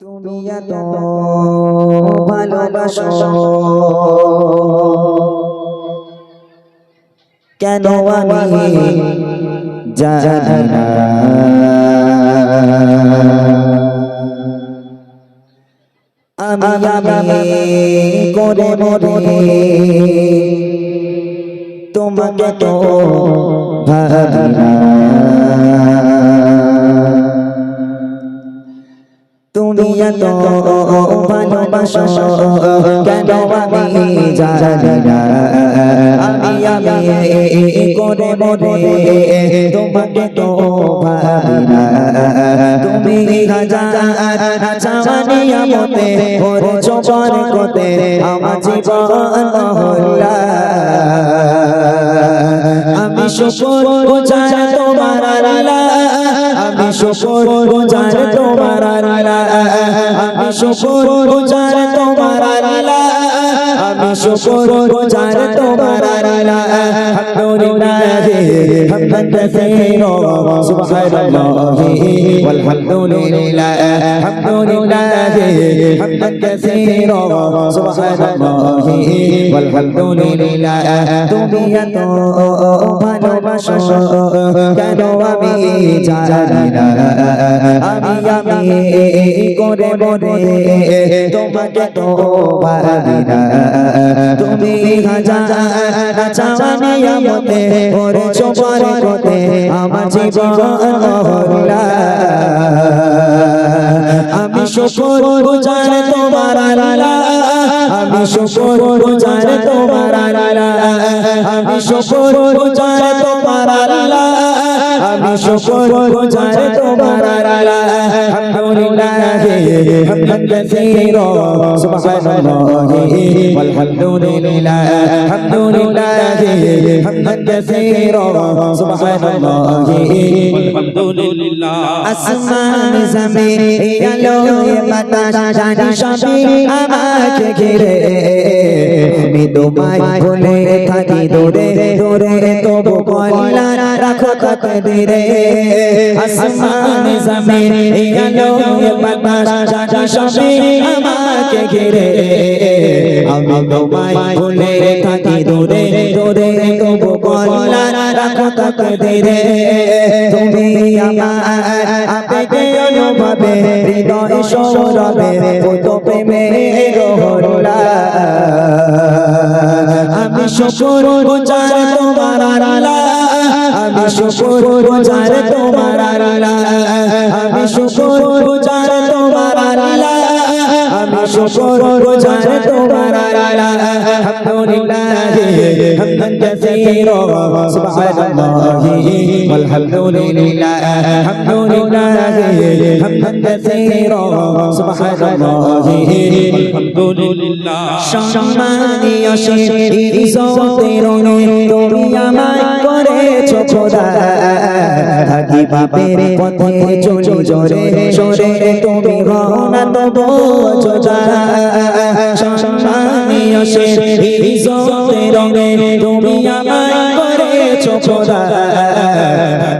তুমি এত ভালোবাসো। কেন আমি জানি না। আমি আমি করে মরে তোমাকে তো ভাবি না। এত ভালোবাসো কেন আমি জানি না আমি আমি করে মরে তোমাকে তো ভাবি না তুমি চাওয়ানি আমতে ওরে চোপার কোতে আমার জীবন মহল্লা আমি শুকর গুজার তোমার আল্লাহ। আমি শুকর গুজার তোমার আল্লাহ আমি শুকর গুজার তোমার আল্লাহ আমি শুকর গুজার তোমার আল্লাহ হামদুলিল্লাহ হামদান কাসীরা সুবহানাল্লাহ ওয়ালহামদুলিল্লাহ হামদুলিল্লাহ হামদান কাসীরা সুবহানাল্লাহ ওয়ালহামদুলিল্লাহ তুমি এত ভালো ভালোবাসো কেন আমি জানি না আমি আমি করে মরে তোমাকে তো পারি না তুমি হাজার চাওয়ানি আমতে ওরে চোপার কোতে আমার জীবন মহল্লা আমি শুকর গুজার তোমার আল্লাহ। শুকর গুজার তোমার আল্লাহ আমি শুকর গুজার তোমার আল্লাহ আমি শুকর গুজার তোমার আল্লাহ আলহামদুলিল্লাহ হামদান حمدا كثيرا سبحان الله আলহামদুলিল্লাহ আসমান জমিন আলো বাতাস জানি সবই আমাকে ঘিরে আমি তোমায় ভুলে থাকি দূরে দূরে তবু বলা রাখো কত দূরে আসমান জমিন আলো বাতাস জানি সবই আমাকে ঘিরে আমি তোমায় ভুলে থাকি রাখো কত দূরে তুমি আমার আবেগে অনুভবে, হৃদয় সৌরভে কত প্রেমে রহলা আমি শুকুর গুজার তোমার আমি শুকুর গুজার তোমার আমি শুকুর গুজার শুকর গুজার তোমার আলহামদুলিল্লাহ হামদান কাসীরা সুবহানাল্লাহ। আলহামদুলিল্লাহ। হামদুলিল্লাহ। হামদান কাসীরা সুবহানাল্লাহ আলহামদুলিল্লাহ। সম্মানীয় শেখ ইজ্জতের নূর তুমি আমায় করেছ খোদা থাকি বাপের পথে চলি জোরে সরে তুমি গনা তবু যোজা সম্মানীয় ইজ্জতের তুমি আমায়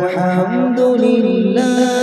الحمد لله.